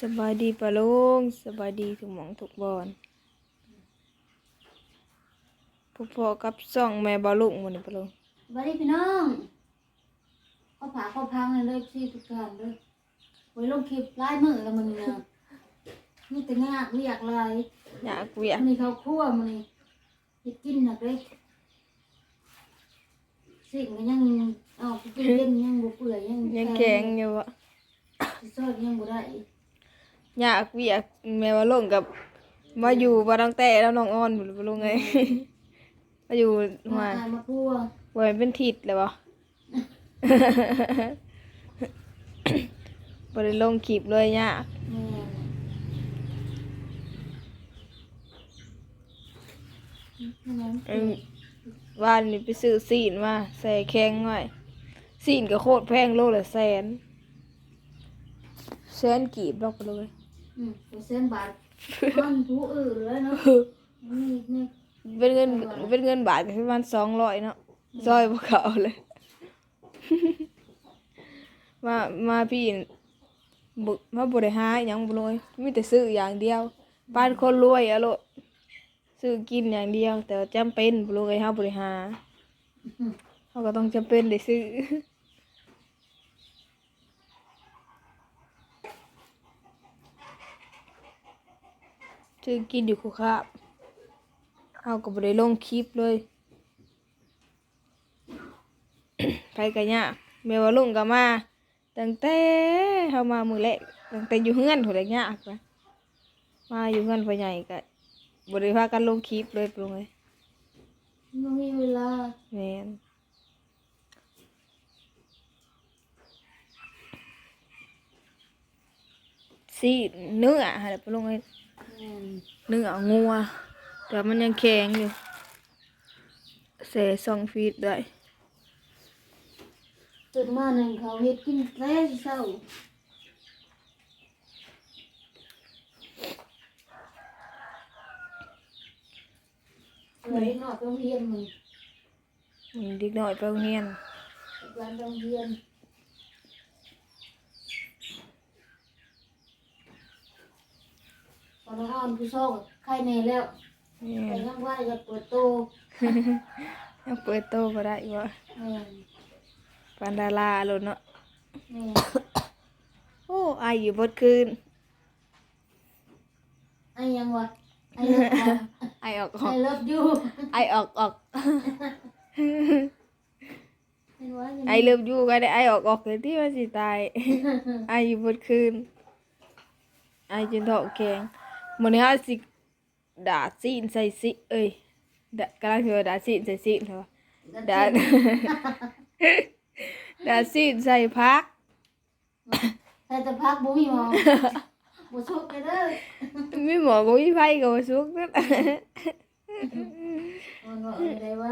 สบายดีปะลุงสบายดีทุกหมองทุกบอนพอๆกับซ่องแม่บอลุงวันนี้ปะลุงสวัสดีพี่น้องก็ผาก็พังเลยเลยที่ทุกท่านเลยไว้ลงคลิปไล่มือแล้วมันนี่นะมีแต่งากเรียกลายอยากเวียกมันนี่เขาคั่วมันนี่เฮ็ดกินนะเด้สิ่งก็ยังเอาไปกินเล่นยังบ่เปื่อยยังยังแข็งอยู่วะสิซอดยังบ่ได้ อยากเวียกแม่บอลุงกับมาอยู่บ้านน้องแต่แล้วน้องอ้อนบุปะลุงไง มาอยู่มามาอายมาคั่วไว้เป็นทิศเลยวะบริลงคลิปเลยยากแม่นเอิ่มว่านนี่ไปซื้อซีนมาใส่แข็งไว้ซีนก็โคตรแพงโลละแสนแสนกีบดอกไปเลย อืมเปอร์เซ็นต์บาทมันผู้อื่นเลยเนาะนี่นี่เป็นเงินเป็นเงินบาทก็ประมาณสองร้อยเนาะซอยพวกเขาเลย มามาพี่บุมาบริหารยังบ่เลยมีแต่ซื้ออย่างเดียวบ้านคนรวยอะโลดซื้อกินอย่างเดียว แต่ว่าจำเป็นบ่เลยเฮาบริหารเฮาก็ต้องจำเป็นได้ซื้อ ซื้อกินอยู่คุคาบเฮาก็บ่ได้ลงคลิปเลยไปกันยากแม่ว่าลุงก็มาตั้งแต่เฮามามื้อแรกตั้งแต่อยู่เฮือนพุ่นแหละยากไปมาอยู่เฮือนพ่อใหญ่ก็บ่ได้พากันลงคลิปเลยปรุงเลยไม่มีเวลาแม่นสิเนื้อหาได้ปรุงเลยแม่น เนื้องัว แต่มันยังแข็งอยู่เสสองฟีดได้ตื่นมาหนึ่งเขาเฮ็ดกินแต่เช้าเลยนอกโรงเรียนมึงมีเด็กน้อยไปโรงเรียนร้านโรงเรียน ตอนนั้นอ่อนผู้โซ่ไข่แน่แล้วแม่แต่นยังว่าจะเปิดโตยังเปิดโตบ่ได้บ่แม่นปานดาราโลดเนาะ แม่นโอ้อายอยู่เบดคืนไอ้ยังวะไอ้เลิฟไอออกอไอ้อกเลิฟยูไอออกออกเห็นว่าไอเลิฟยูก็ได้ไอออกออกเลยที่ว่าสิตายไออยู่เบดคืนไอจนท้องแข็ง มื้อนี้เฮาสิดาดซีนใส่สิเอ้ยดากำลังสิว่าดาดซีนใส่ซีนเหรอดาดดาดซีนใส่พักใส่แต่พักบ่มีหมอบ่ชุกเลยเด้อมีหมอก็มีไฟก็บ่สุกนั่นมันว่าเออได้ว่า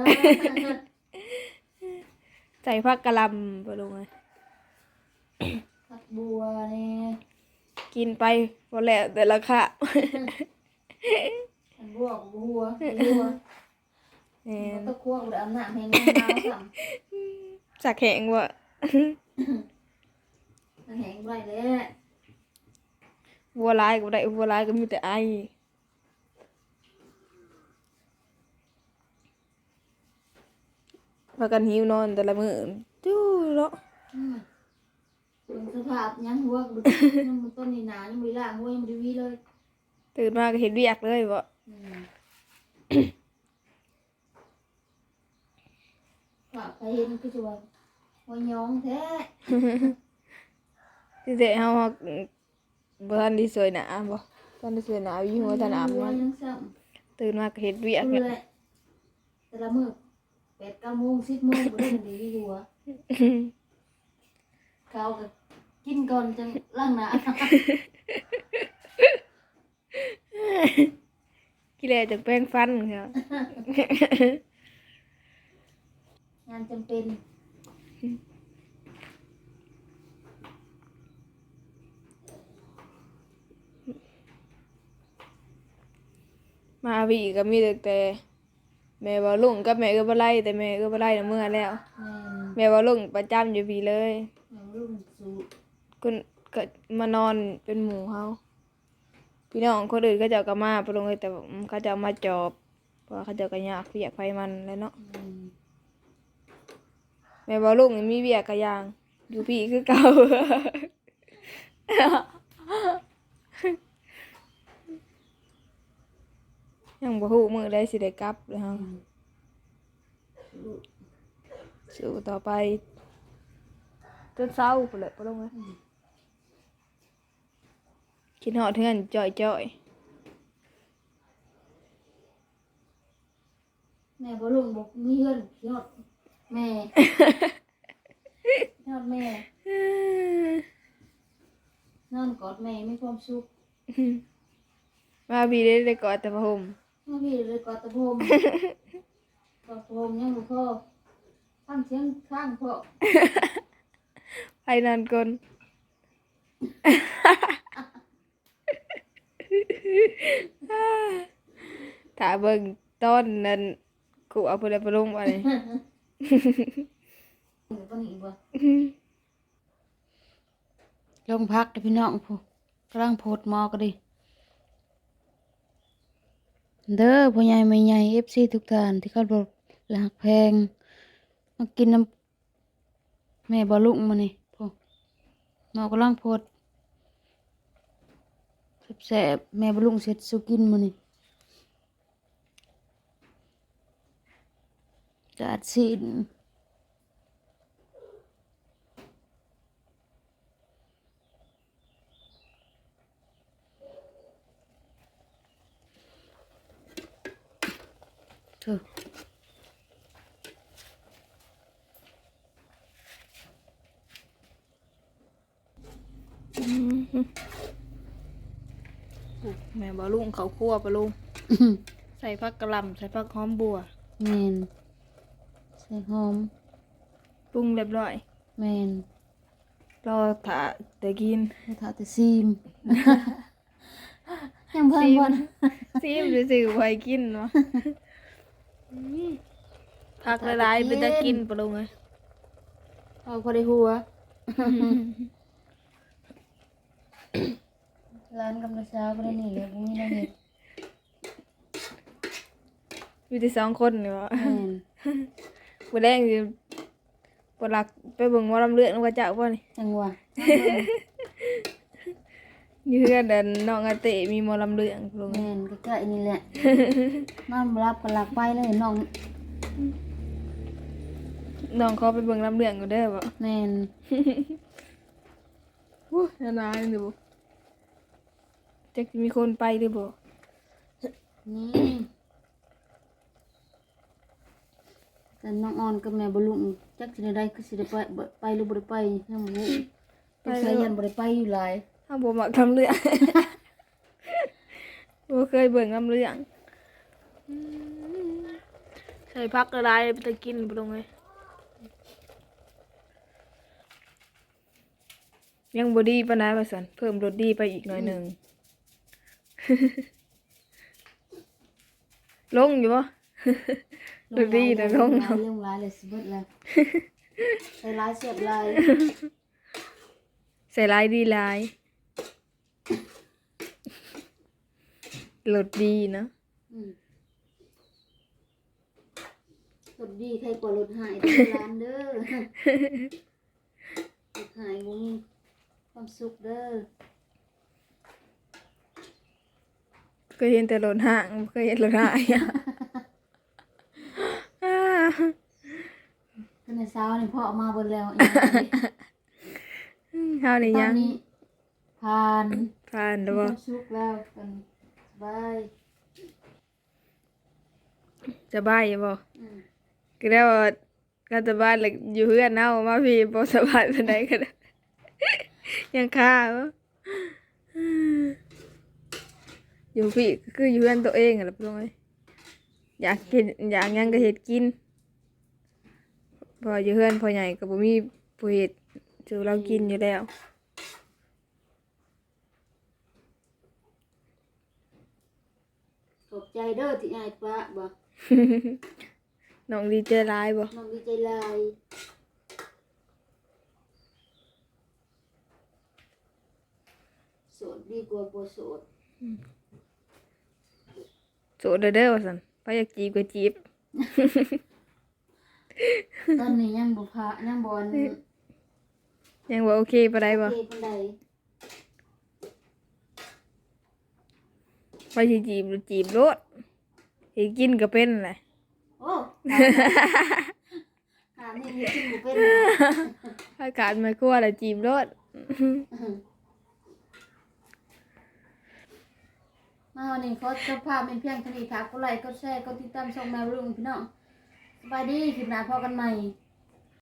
ใส่ผักกะหล่ำบ่ลงเลยผักบัวนี่ กินไปบ่แล้วแต่ละค่ะผักบัวกับบัวบัวแม่นตะคั่วกับอาบน้ำให้น้ำน้ำสั่งสักแข็งบ่มันแห้งไว้เลยวัวลายก็บ่ได้วัวลายก็มีแต่ไอพากันหิวนอนแต่ละมื้อจู้เนาะอืม เป็นสภาพยังหัวกยังมันต้นนี่หนายังไม่ล่างหัวยังไม่ได้วีเลยตื่นมาก็เห็นเวียกเลยบ่อืมฝากไปเห็นก็จะว่าว่าย้องแท้ที่เสเฮาบ่ทันได้สวยหนาบ่ทันได้สวยหนาอยู่หัวทันอาบหัวน้ำยังซ้ตื่นมาก็เห็นเวียกำเนี่เลยยแต่ละมื้อแปดเก้าโมงสิบโมงก็ได้มันดีที่หัว เขาก็ กินก่อนจังล้างหน้ากิเลสจากแป้งฟันครับงานจำเป็นมาพี่ก็มีแต่แต่แม่บ่ลุงกับแม่ก็บ่ไล่แต่แม่ก็บ่ไล่น่ะเมื่อแล้ว แม่นแม่บ่ลุงประจำอยู่พี่เลย แม่รุ่นสูคุณก็มานอนเป็นหมู่เฮาพี่น้องคนอื่นก็จะเอากลับมาไปลงเลยแต่ว่าเขาจะเอามาจอบเพราะว่าเขาจะก็ยากเวียกไฟมันแหล้วเนาะอืมแม่บ่ลุงนี่มีเวียกกะยาง อยู่พี่คือเก่ายังบ่ฮู้มื้อใดสิได้กลับเลยเฮาสู้ต่อไปจนเศร้าพุ่นแหละบ่ลงเลย คิดฮอดเทือนจ่อยแม่บ่ลุงบอกมีเฮือนยอดแม่ยอดแม่ๆนอนกอดแม่มีความสุขมาพี่ได้ได้กอดแต่พระห่มเมื่อพี่เลยกอดตะโพมกอดตะโพมยังบ่พอฟังเสียงข้างพ่อไปนอนกลน ถ้าเบิ่งต้นนั้นกูเอาไปเลยไปลงมาเลยเดี๋ยวก็หนีบ่ลงพักเด้อพี่น้องผู้กำลังโพดหมอก็ดีเด้อพ่อใหญ่แม่ใหญ่ FC ทุกท่านที่เขาบอกหลักแพงมากินน้ำแม่บ่ลุงมานี่พ่อหมอกำลังโพดแซ่บแม่บ่ลุงเสร็จสุกินมานี่ จัดสินเถอะแม่บอกลุงเขาคั่วปะลุง ใส่ผักกะหล่ำใส่ผักหอมบัวแมน ใส่หอมปรุงเรียบร้อย แมนรอถ้าแต่กินแล้วถ้าแต่ซีม ยังเพิ่มซีมบ่นซีมหรือสิไว้กินเนาะอืมผักละลายๆเป็นตะกินปะลุงเลยเอาพอได้หัว ร้านกำลังเช้าก็ได้หนีแล้วบ่มีได้เห็ดมีแต่สองคนนี่วะแม่น บ่แดงสิบ่หลักไปเบิ่งหมอลำเลือดว่าเจ้าบ่นี่จังหวะอยู่เฮือนเดินน้องอาเตะมีหมอลำเลืองปะลุงแม่นใกล้ๆนี่แหละนอนบ่รับก็หลักไปเลยน้องน้องเขาไปเบิ่งลำเลืองก็ได้อบ่แม่นอู้นานาอยู่บ่จักสิมีคนไปหรือบ่นี่ แต่น้องออนกับแม่บ่ลุงจักสิได้ได้คือสิได้ไปบ่ไปหรือบ่ได้ไปยังบ่รู้ไปใส่ยันบ่ได้ไปอยู่หลายถ้าบ่มักลำเลือง บ่เคยเบิ่งลำเลืองอืมใส่ผักละลายไปตะกินบ่ลงเลยยังบ่ดีปานใดว่าซั่นเพิ่มรสดีไปอีกหน่อยหนึง ลงอยู่บ่ รสดีนะลงลาเนาะยลงลายเลยสิเบิดแล้วใส่ลายเสียบลายใส่ลายดีลายรสดีเนาะอืมรถดีใครกว่ารถหายเด้อร้านเด้อรถหายบ่มีความสุขเด้อเคยเห็นแต่รถห่างบ่เคยเห็นรถหาย อ่า ขึ้น ในเช้านี่พ่อเอามาเบิดแล้วอีกอย่างนี้เฮานี่ตอยันงนี้ผ่านผ่านมีแล้วคบ่วามสุขแล้วกันสบายสบายอยู่บ่อืมก็ได้ว่าก็สบายเลยอยู่เฮือนเฮามาพี่บ่สบายปานใดก็ได้ ยังค่าบ่อยู่พี่ก็คืออยู่เฮือนตัวเองอะล่ะพี่น้องเอ้ยอยากกินอยากหยังก็เฮ็ดกิน เพออยู่เฮือนพ่อใหญ่ก็บ่มีผู้เฮ็ดสู่เรากินอยู่แล้วขอบใจเด้อที่อายป้าบ่น้องดีใจร้ายบ่น้องดีใจหลายดดีกว่าบ่โสดโสดเด้อเด้อว่าซั่นไปอยากจีบก็จีบ ตอนนี้ยังบ่พายังบ่อันยังบ่โอเคปานใดบ่โอเคปานใดไปสิจีบหรือจีบโลดสิกินก็เป็นแหละโอ้ถามนี่มีกินบ่เป็นอากาศไม่กลัวแล้วจีบโลดมาวันนี้ขอจบภาพเป็นเพียงเท่านี้ค่ะกดไลค์กดแชร์กดติดตามช่องแมวรุ่งพี่น้องส บายดีคลิปหน้าพอกันใหม่